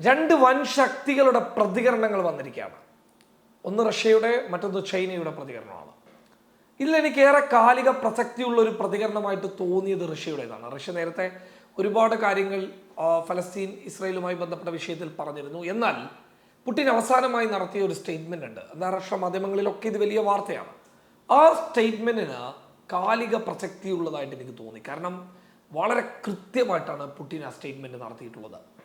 രണ്ട് വൻ ശക്തികളുടെ പ്രതികരണങ്ങൾ വന്നിരിക്കുകയാണ്. ഒന്ന് റഷ്യയുടെ മറ്റൊന്ന് ചൈനയുടെ പ്രതികരണമാണ്. ഇതിലെനിക്കേറെ കാലിക പ്രസക്തിയുള്ള ഒരു പ്രതികരണമായിട്ട് തോന്നിയത് റഷ്യയുടേതാണ്. റഷ്യ നേരത്തെ ഒരുപാട് കാര്യങ്ങൾ ഫലസ്തീൻ ഇസ്രയേലുമായി ബന്ധപ്പെട്ട വിഷയത്തിൽ പറഞ്ഞിരുന്നു. എന്നാൽ പുടിൻ അവസാനമായി നടത്തിയ ഒരു സ്റ്റേറ്റ്മെന്റ് ഉണ്ട് അന്താരാഷ്ട്ര മാധ്യമങ്ങളിലൊക്കെ ഇത് വലിയ വാർത്തയാണ്. ആ സ്റ്റേറ്റ്മെന്റിന് കാലിക പ്രസക്തിയുള്ളതായിട്ട് എനിക്ക് തോന്നി. കാരണം വളരെ കൃത്യമായിട്ടാണ് പുടിൻ ആ സ്റ്റേറ്റ്മെന്റ് നടത്തിയിട്ടുള്ളത്.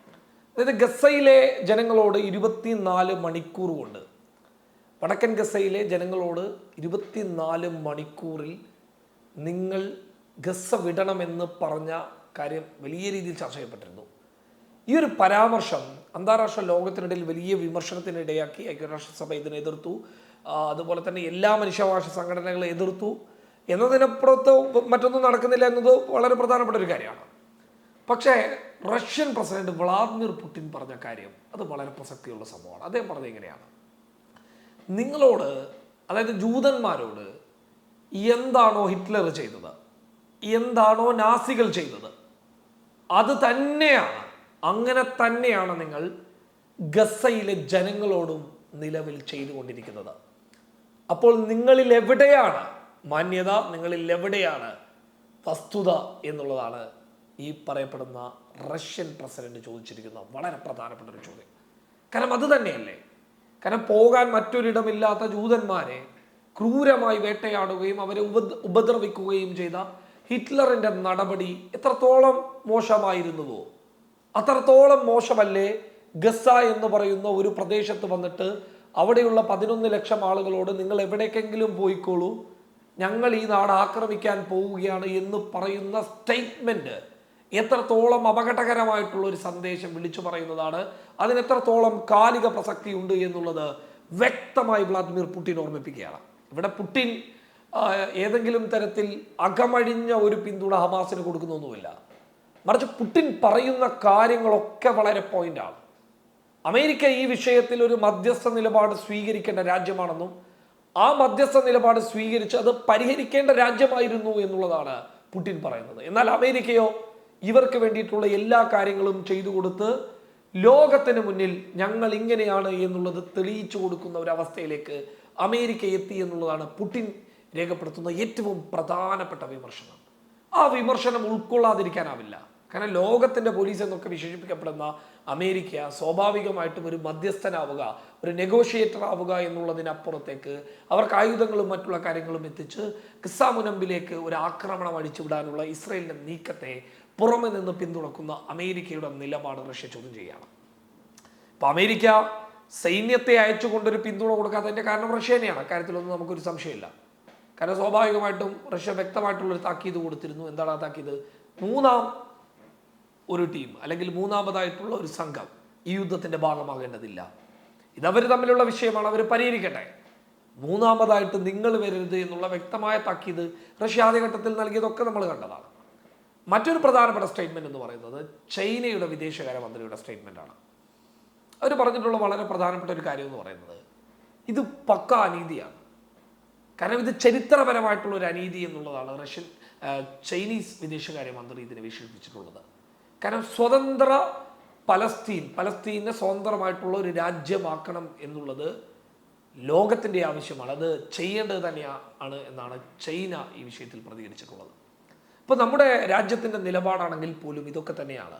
അതായത് ഗസയിലെ ജനങ്ങളോട് ഇരുപത്തിനാല് മണിക്കൂർ കൊണ്ട് വടക്കൻ ഗസയിലെ ജനങ്ങളോട് ഇരുപത്തിനാല് മണിക്കൂറിൽ നിങ്ങൾ ഗസ വിടണമെന്ന് പറഞ്ഞ കാര്യം വലിയ രീതിയിൽ ചർച്ച ചെയ്യപ്പെട്ടിരുന്നു. ഈ ഒരു പരാമർശം അന്താരാഷ്ട്ര ലോകത്തിനിടയിൽ വലിയ വിമർശനത്തിനിടയാക്കി ഐക്യരാഷ്ട്രസഭ ഇതിനെ എതിർത്തു അതുപോലെ തന്നെ എല്ലാ മനുഷ്യാവകാശ സംഘടനകളും എതിർത്തു. എന്നതിനപ്പുറത്തോ മറ്റൊന്നും നടക്കുന്നില്ല എന്നത് വളരെ പ്രധാനപ്പെട്ട ഒരു കാര്യമാണ്. പക്ഷേ റഷ്യൻ പ്രസിഡന്റ് വ്ളാദിമിർ പുടിൻ പറഞ്ഞ കാര്യം അത് വളരെ പ്രസക്തിയുള്ള സംഭവമാണ്. അദ്ദേഹം പറഞ്ഞത് എങ്ങനെയാണ് നിങ്ങളോട് അതായത് ജൂതന്മാരോട് എന്താണോ ഹിറ്റ്ലർ ചെയ്തത് എന്താണോ നാസികൾ ചെയ്തത് അത് തന്നെയാണ് അങ്ങനെ തന്നെയാണ് നിങ്ങൾ ഗസയിലെ ജനങ്ങളോടും നിലവിൽ ചെയ്തുകൊണ്ടിരിക്കുന്നത്. അപ്പോൾ നിങ്ങളിൽ എവിടെയാണ് മാന്യത നിങ്ങളിൽ എവിടെയാണ് വസ്തുത എന്നുള്ളതാണ് ഈ പറയപ്പെടുന്ന റഷ്യൻ പ്രസിഡന്റ് ചോദിച്ചിരിക്കുന്ന വളരെ പ്രധാനപ്പെട്ട ഒരു ചോദ്യം. കാരണം അത് തന്നെയല്ലേ? കാരണം പോകാൻ മറ്റൊരിടമില്ലാത്ത ജൂതന്മാരെ ക്രൂരമായി വേട്ടയാടുകയും അവരെ ഉപ ഉപദ്രവിക്കുകയും ചെയ്ത ഹിറ്റ്ലറിന്റെ നടപടി എത്രത്തോളം മോശമായിരുന്നുവോ? അത്രത്തോളം മോശമല്ലേ? ഗസ എന്ന് പറയുന്ന ഒരു പ്രദേശത്ത് വന്നിട്ട് അവിടെയുള്ള പതിനൊന്ന് ലക്ഷം ആളുകളോട് നിങ്ങൾ എവിടേക്കെങ്കിലും പോയിക്കോളൂ ഞങ്ങൾ ഈ നാട് ആക്രമിക്കാൻ പോവുകയാണ് എന്ന് പറയുന്ന സ്റ്റേറ്റ്മെന്റ് എത്രത്തോളം അപകടകരമായിട്ടുള്ള ഒരു സന്ദേശം വിളിച്ചു പറയുന്നതാണ് അതിന് എത്രത്തോളം കാലിക പ്രസക്തി ഉണ്ട് എന്നുള്ളത് വ്യക്തമായി വ്ളാദിമിർ പുടിൻ ഓർമ്മിപ്പിക്കുകയാണ്. ഇവിടെ പുടിൻ ഏതെങ്കിലും തരത്തിൽ അകമഴിഞ്ഞ ഒരു പിന്തുണ ഹമാസിന് കൊടുക്കുന്നൊന്നുമില്ല. മറിച്ച് പുടിൻ പറയുന്ന കാര്യങ്ങളൊക്കെ വളരെ പോയിന്റാണ്. അമേരിക്ക ഈ വിഷയത്തിൽ ഒരു മധ്യസ്ഥ നിലപാട് സ്വീകരിക്കേണ്ട രാജ്യമാണെന്നും ആ മധ്യസ്ഥ നിലപാട് സ്വീകരിച്ച് അത് പരിഹരിക്കേണ്ട രാജ്യമായിരുന്നു എന്നുള്ളതാണ് പുടിൻ പറയുന്നത്. എന്നാൽ അമേരിക്കയോ ഇവർക്ക് വേണ്ടിയിട്ടുള്ള എല്ലാ കാര്യങ്ങളും ചെയ്തു കൊടുത്ത് ലോകത്തിന് മുന്നിൽ ഞങ്ങൾ ഇങ്ങനെയാണ് എന്നുള്ളത് തെളിയിച്ചു കൊടുക്കുന്ന ഒരു അവസ്ഥയിലേക്ക് അമേരിക്ക എത്തി എന്നുള്ളതാണ് പുടിൻ രേഖപ്പെടുത്തുന്ന ഏറ്റവും പ്രധാനപ്പെട്ട വിമർശനം. ആ വിമർശനം ഉൾക്കൊള്ളാതിരിക്കാനാവില്ല. കാരണം ലോകത്തിന്റെ പോലീസ് എന്നൊക്കെ വിശേഷിപ്പിക്കപ്പെടുന്ന അമേരിക്ക സ്വാഭാവികമായിട്ടും ഒരു മധ്യസ്ഥനാവുക ഒരു നെഗോഷിയേറ്റർ ആവുക എന്നുള്ളതിനപ്പുറത്തേക്ക് അവർക്ക് ആയുധങ്ങളും മറ്റുള്ള കാര്യങ്ങളും എത്തിച്ച് കിസ്സാമുനമ്പിലേക്ക് ഒരു ആക്രമണം അടിച്ചുവിടാനുള്ള ഇസ്രയേലിന്റെ നീക്കത്തെ പുറമെ നിന്ന് പിന്തുണക്കുന്ന അമേരിക്കയുടെ നിലപാട് റഷ്യ ചോദ്യം ചെയ്യുകയാണ്. അപ്പൊ അമേരിക്ക സൈന്യത്തെ അയച്ചുകൊണ്ടൊരു പിന്തുണ കൊടുക്കാത്തതിന്റെ കാരണം റഷ്യ തന്നെയാണ്. അക്കാര്യത്തിലൊന്നും നമുക്കൊരു സംശയമില്ല. കാരണം സ്വാഭാവികമായിട്ടും റഷ്യ വ്യക്തമായിട്ടുള്ളൊരു താക്കീത് കൊടുത്തിരുന്നു. എന്താണ് ആ താക്കീത്? മൂന്നാം ഒരു ടീം അല്ലെങ്കിൽ മൂന്നാമതായിട്ടുള്ള ഒരു സംഘം ഈ യുദ്ധത്തിന്റെ ഭാഗമാകേണ്ടതില്ല. ഇതവർ തമ്മിലുള്ള വിഷയമാണ് അവർ പരിഹരിക്കട്ടെ. മൂന്നാമതായിട്ട് നിങ്ങൾ വരരുത് എന്നുള്ള വ്യക്തമായ താക്കീത് റഷ്യ ആദ്യഘട്ടത്തിൽ നൽകിയതൊക്കെ നമ്മൾ കണ്ടതാണ്. മറ്റൊരു പ്രധാനപ്പെട്ട സ്റ്റേറ്റ്മെന്റ് എന്ന് പറയുന്നത് ചൈനയുടെ വിദേശകാര്യമന്ത്രിയുടെ സ്റ്റേറ്റ്മെന്റാണ് അവർ പറഞ്ഞിട്ടുള്ള വളരെ പ്രധാനപ്പെട്ട ഒരു കാര്യം എന്ന് പറയുന്നത് ഇത് പക്ക അനീതിയാണ്. കാരണം ഇത് ചരിത്രപരമായിട്ടുള്ള ഒരു അനീതി എന്നുള്ളതാണ് റഷ്യൻ ചൈനീസ് വിദേശകാര്യമന്ത്രി ഇതിനെ വിശേഷിപ്പിച്ചിട്ടുള്ളത്. കാരണം സ്വതന്ത്ര പലസ്തീൻ പലസ്തീനെ സ്വതന്ത്രമായിട്ടുള്ള ഒരു രാജ്യമാക്കണം എന്നുള്ളത് ലോകത്തിന്റെ ആവശ്യമാണ്. അത് ചെയ്യേണ്ടത് തന്നെയാണ് എന്നാണ് ചൈന ഈ വിഷയത്തിൽ പ്രതികരിച്ചിട്ടുള്ളത്. ഇപ്പോൾ നമ്മുടെ രാജ്യത്തിന്റെ നിലപാടാണെങ്കിൽ പോലും ഇതൊക്കെ തന്നെയാണ്.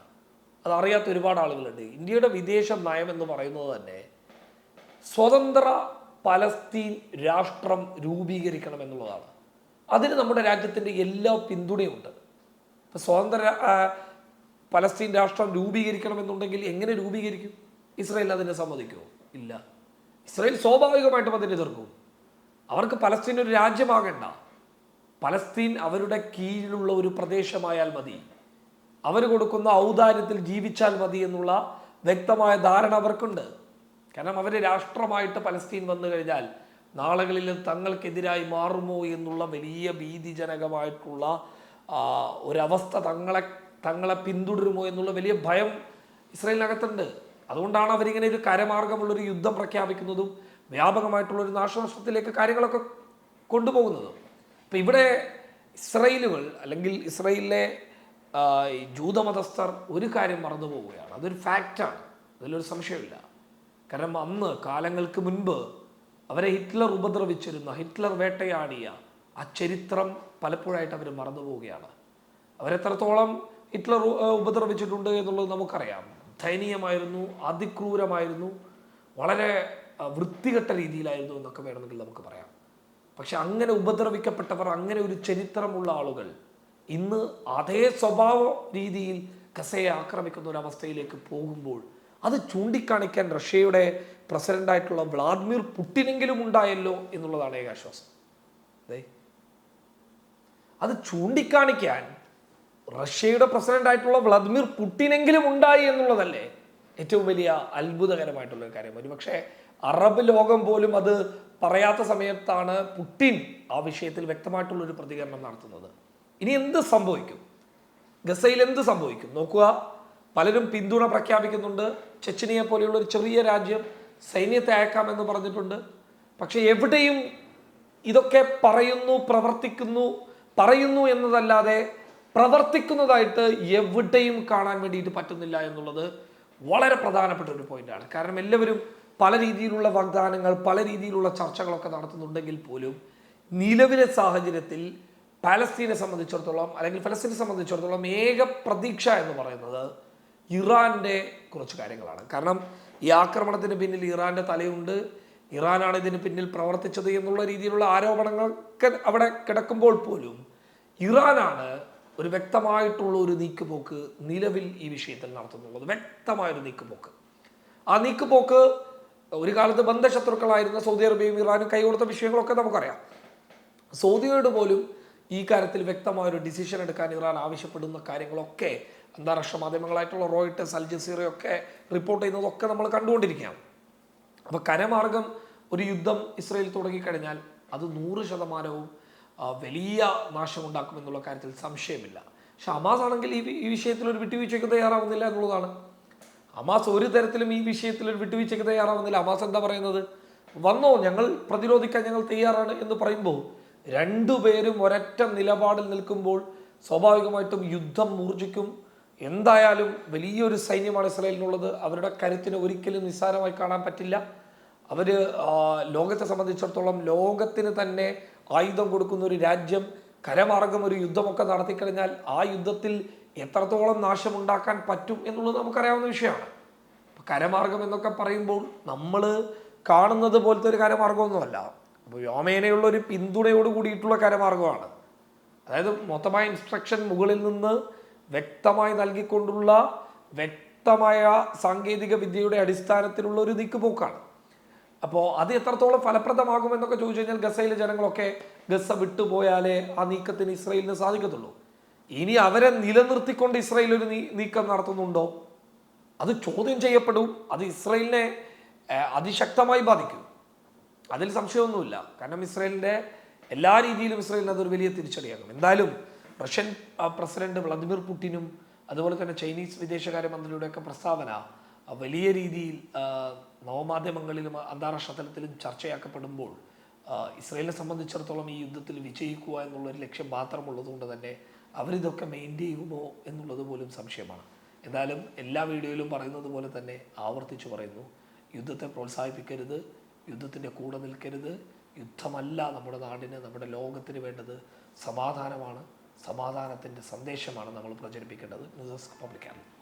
അതറിയാത്ത ഒരുപാട് ആളുകളുണ്ട്. ഇന്ത്യയുടെ വിദേശ നയം എന്ന് പറയുന്നത് തന്നെ സ്വതന്ത്ര പലസ്തീൻ രാഷ്ട്രം രൂപീകരിക്കണം എന്നുള്ളതാണ്. അതിന് നമ്മുടെ രാജ്യത്തിന്റെ എല്ലാ പിന്തുണയുമുണ്ട് സ്വതന്ത്ര പലസ്തീൻ രാഷ്ട്രം രൂപീകരിക്കണമെന്നുണ്ടെങ്കിൽ എങ്ങനെ രൂപീകരിക്കും? ഇസ്രായേൽ അതിനെ സമ്മതിക്കുമോ? ഇല്ല. ഇസ്രായേൽ സ്വാഭാവികമായിട്ടും അതിനെ എതിർക്കും. അവർക്ക് പലസ്തീൻ ഒരു രാജ്യമാകണ്ട. പലസ്തീൻ അവരുടെ കീഴിലുള്ള ഒരു പ്രദേശമായാൽ മതി. അവർ കൊടുക്കുന്ന ഔദാര്യത്തിൽ ജീവിച്ചാൽ മതി എന്നുള്ള വ്യക്തമായ ധാരണ അവർക്കുണ്ട്. കാരണം അവർ രാഷ്ട്രമായിട്ട് പലസ്തീൻ വന്നു കഴിഞ്ഞാൽ നാളുകളിൽ തങ്ങൾക്കെതിരായി മാറുമോ എന്നുള്ള വലിയ ഭീതിജനകമായിട്ടുള്ള ഒരവസ്ഥ തങ്ങളെ തങ്ങളെ പിന്തുടരുമോ എന്നുള്ള വലിയ ഭയം ഇസ്രയേലിനകത്തുണ്ട്. അതുകൊണ്ടാണ് അവരിങ്ങനെ ഒരു കരമാർഗമുള്ളൊരു യുദ്ധം പ്രഖ്യാപിക്കുന്നതും വ്യാപകമായിട്ടുള്ള ഒരു നാശനഷ്ടത്തിലേക്ക് കാര്യങ്ങളൊക്കെ കൊണ്ടുപോകുന്നതും. ഇപ്പം ഇവിടെ ഇസ്രയേലുകൾ അല്ലെങ്കിൽ ഇസ്രയേലിലെ ജൂതമതസ്ഥർ ഒരു കാര്യം മറന്നു പോവുകയാണ്. അതൊരു ഫാക്റ്റാണ് അതിലൊരു സംശയമില്ല. കാരണം അന്ന് കാലങ്ങൾക്ക് മുൻപ് അവരെ ഹിറ്റ്ലർ ഉപദ്രവിച്ചിരുന്ന. ഹിറ്റ്ലർ വേട്ടയാടിയ ആ ചരിത്രം പലപ്പോഴായിട്ട് അവർ മറന്നു പോവുകയാണ്. അവരെത്രത്തോളം ഹിറ്റ്ലർ ഉപദ്രവിച്ചിട്ടുണ്ട് എന്നുള്ളത് നമുക്കറിയാം. ദയനീയമായിരുന്നു അതിക്രൂരമായിരുന്നു വളരെ വൃത്തികെട്ട രീതിയിലായിരുന്നു എന്നൊക്കെ വേണമെങ്കിൽ നമുക്ക് പറയാം. പക്ഷെ അങ്ങനെ ഉപദ്രവിക്കപ്പെട്ടവർ അങ്ങനെ ഒരു ചരിത്രമുള്ള ആളുകൾ ഇന്ന് അതേ സ്വഭാവ രീതിയിൽ കസയെ ആക്രമിക്കുന്ന ഒരു അവസ്ഥയിലേക്ക് പോകുമ്പോൾ അത് ചൂണ്ടിക്കാണിക്കാൻ റഷ്യയുടെ പ്രസിഡന്റായിട്ടുള്ള വ്ളാദിമിർ പുട്ടിനെങ്കിലും ഉണ്ടായല്ലോ എന്നുള്ളതാണ് ഏകാശ്വാസം അതെ അത് ചൂണ്ടിക്കാണിക്കാൻ റഷ്യയുടെ പ്രസിഡന്റ് ആയിട്ടുള്ള വ്ളാദിമിർ പുട്ടിനെങ്കിലും ഉണ്ടായി എന്നുള്ളതല്ലേ ഏറ്റവും വലിയ അത്ഭുതകരമായിട്ടുള്ള ഒരു കാര്യം. ഒരുപക്ഷെ അറബ് ലോകം പോലും അത് പറയാത്ത സമയത്താണ് പുട്ടിൻ ആ വിഷയത്തിൽ വ്യക്തമായിട്ടുള്ളൊരു പ്രതികരണം നടത്തുന്നത്. ഇനി എന്ത് സംഭവിക്കും? ഗസയിൽ എന്ത് സംഭവിക്കും? നോക്കുക. പലരും പിന്തുണ പ്രഖ്യാപിക്കുന്നുണ്ട്. ചെച്ചനിയെ പോലെയുള്ള ഒരു ചെറിയ രാജ്യം സൈന്യത്തെ അയക്കാമെന്ന് പറഞ്ഞിട്ടുണ്ട്. പക്ഷേ എവിടെയും ഇതൊക്കെ പറയുന്നു പ്രവർത്തിക്കുന്നു പറയുന്നു എന്നതല്ലാതെ പ്രവർത്തിക്കുന്നതായിട്ട് എവിടെയും കാണാൻ വേണ്ടിയിട്ട് പറ്റുന്നില്ല എന്നുള്ളത് വളരെ പ്രധാനപ്പെട്ട ഒരു പോയിന്റാണ്. കാരണം എല്ലാവരും പല രീതിയിലുള്ള വാഗ്ദാനങ്ങൾ പല രീതിയിലുള്ള ചർച്ചകളൊക്കെ നടത്തുന്നുണ്ടെങ്കിൽ പോലും നിലവിലെ സാഹചര്യത്തിൽ പാലസ്തീനെ സംബന്ധിച്ചിടത്തോളം അല്ലെങ്കിൽ ഫലസ്തീനെ സംബന്ധിച്ചിടത്തോളം ഏക പ്രതീക്ഷ എന്ന് പറയുന്നത് ഇറാന്റെ കുറച്ച് കാര്യങ്ങളാണ്. കാരണം ഈ ആക്രമണത്തിന് പിന്നിൽ ഇറാന്റെ തലയുണ്ട്. ഇറാനാണ് ഇതിന് പിന്നിൽ പ്രവർത്തിച്ചത് എന്നുള്ള രീതിയിലുള്ള ആരോപണങ്ങളൊക്കെ അവിടെ കിടക്കുമ്പോൾ പോലും ഇറാനാണ് ഒരു വ്യക്തമായിട്ടുള്ള ഒരു നീക്കുപോക്ക് നിലവിൽ ഈ വിഷയത്തിൽ നടത്തുന്നുള്ളത്. വ്യക്തമായൊരു നീക്കുപോക്ക്. ആ നീക്കുപോക്ക് ഒരു കാലത്ത് ബന്ധശത്രുക്കളായിരുന്ന സൗദി അറേബ്യയും ഇറാനും കൈകൊടുത്ത വിഷയങ്ങളൊക്കെ നമുക്കറിയാം. സൗദിയോട് പോലും ഈ കാര്യത്തിൽ വ്യക്തമായ ഒരു ഡിസിഷൻ എടുക്കാൻ ഇറാൻ ആവശ്യപ്പെടുന്ന കാര്യങ്ങളൊക്കെ അന്താരാഷ്ട്ര മാധ്യമങ്ങളായിട്ടുള്ള റോയിട്ടേഴ്സ് അൽ ജസീറയൊക്കെ റിപ്പോർട്ട് ചെയ്യുന്നതൊക്കെ നമ്മൾ കണ്ടുകൊണ്ടിരിക്കുകയാണ്. അപ്പോൾ കരമാർഗം ഒരു യുദ്ധം ഇസ്രയേൽ തുടങ്ങിക്കഴിഞ്ഞാൽ അത് നൂറ് ശതമാനവും വലിയ നാശമുണ്ടാക്കുമെന്നുള്ള കാര്യത്തിൽ സംശയമില്ല. പക്ഷെ ഹമാസ് ആണെങ്കിൽ ഈ ഈ വിഷയത്തിൽ ഒരു വിട്ടുവീഴ്ചയ്ക്ക് തയ്യാറാവുന്നില്ല എന്നുള്ളതാണ്. ഹമാസ് ഒരു തരത്തിലും ഈ വിഷയത്തിൽ ഒരു വിട്ടുവീഴ്ചയ്ക്ക് തയ്യാറാവുന്നില്ല. അമാസ് എന്താ പറയുന്നത്? വന്നോ ഞങ്ങൾ പ്രതിരോധിക്കാൻ ഞങ്ങൾ തയ്യാറാണ് എന്ന് പറയുമ്പോൾ രണ്ടുപേരും ഒരൊറ്റ നിലപാടിൽ നിൽക്കുമ്പോൾ സ്വാഭാവികമായിട്ടും യുദ്ധം മൂർജിക്കും എന്തായാലും വലിയൊരു സൈന്യമാണ് ഇസ്രായേലിനുള്ളത്. അവരുടെ കരുത്തിന് ഒരിക്കലും നിസ്സാരമായി കാണാൻ പറ്റില്ല. അവർ ലോകത്തെ സംബന്ധിച്ചിടത്തോളം ലോകത്തിന് തന്നെ ആയുധം കൊടുക്കുന്ന ഒരു രാജ്യം കരമാർഗം ഒരു യുദ്ധമൊക്കെ നടത്തിക്കഴിഞ്ഞാൽ ആ യുദ്ധത്തിൽ എത്രത്തോളം നാശമുണ്ടാക്കാൻ പറ്റും എന്നുള്ളത് നമുക്കറിയാവുന്ന വിഷയമാണ്. കരമാർഗം എന്നൊക്കെ പറയുമ്പോൾ നമ്മൾ കാണുന്നത് പോലത്തെ ഒരു കരമാർഗമൊന്നുമല്ല. വ്യോമേനയുള്ള ഒരു പിന്തുണയോട് കൂടിയിട്ടുള്ള കരമാർഗമാണ്. അതായത് മൊത്തമായ ഇൻസ്ട്രക്ഷൻ മുകളിൽ നിന്ന് വ്യക്തമായി നൽകിക്കൊണ്ടുള്ള വ്യക്തമായ സാങ്കേതിക വിദ്യയുടെ അടിസ്ഥാനത്തിലുള്ള ഒരു നീക്കുപോക്കാണ് അപ്പോൾ അത് എത്രത്തോളം ഫലപ്രദമാകുമെന്നൊക്കെ ചോദിച്ചു കഴിഞ്ഞാൽ ഗസയിലെ ജനങ്ങളൊക്കെ ഗസ വിട്ടുപോയാലേ ആ നീക്കത്തിന് ഇസ്രയേലിന് സാധിക്കത്തുള്ളൂ. ഇനി അവരെ നിലനിർത്തിക്കൊണ്ട് ഇസ്രയേൽ ഒരു നീക്കം നടത്തുന്നുണ്ടോ? അത് ചോദ്യം ചെയ്യപ്പെടും. അത് ഇസ്രയേലിനെ അതിശക്തമായി ബാധിക്കും. അതിൽ സംശയമൊന്നുമില്ല. കാരണം ഇസ്രയേലിന്റെ എല്ലാ രീതിയിലും ഇസ്രയേലിന് അതൊരു വലിയ തിരിച്ചടിയാകും. എന്തായാലും റഷ്യൻ പ്രസിഡന്റ് വ്ളാദിമിർ പുടിനും അതുപോലെ തന്നെ ചൈനീസ് വിദേശകാര്യമന്ത്രിയുടെയൊക്കെ പ്രസ്താവന വലിയ രീതിയിൽ നവമാധ്യമങ്ങളിലും അന്താരാഷ്ട്ര തലത്തിലും ചർച്ചയാക്കപ്പെടുമ്പോൾ ഇസ്രയേലിനെ സംബന്ധിച്ചിടത്തോളം ഈ യുദ്ധത്തിൽ വിജയിക്കുക എന്നുള്ളൊരു ലക്ഷ്യം മാത്രമുള്ളതുകൊണ്ട് തന്നെ അവരിതൊക്കെ മെയിന്റെയിൻ ചെയ്യുമോ എന്നുള്ളത് പോലും സംശയമാണ്. എന്നാലും എല്ലാ വീഡിയോയിലും പറയുന്നത് പോലെ തന്നെ ആവർത്തിച്ചു പറയുന്നു. യുദ്ധത്തെ പ്രോത്സാഹിപ്പിക്കരുത് യുദ്ധത്തിന്റെ കൂടെ നിൽക്കരുത്. യുദ്ധമല്ല നമ്മുടെ നാടിന് നമ്മുടെ ലോകത്തിന് വേണ്ടത് സമാധാനമാണ്. സമാധാനത്തിന്റെ സന്ദേശമാണ് നമ്മൾ പ്രചരിപ്പിക്കേണ്ടത്. ന്യൂസ് പബ്ലിക്കാണ്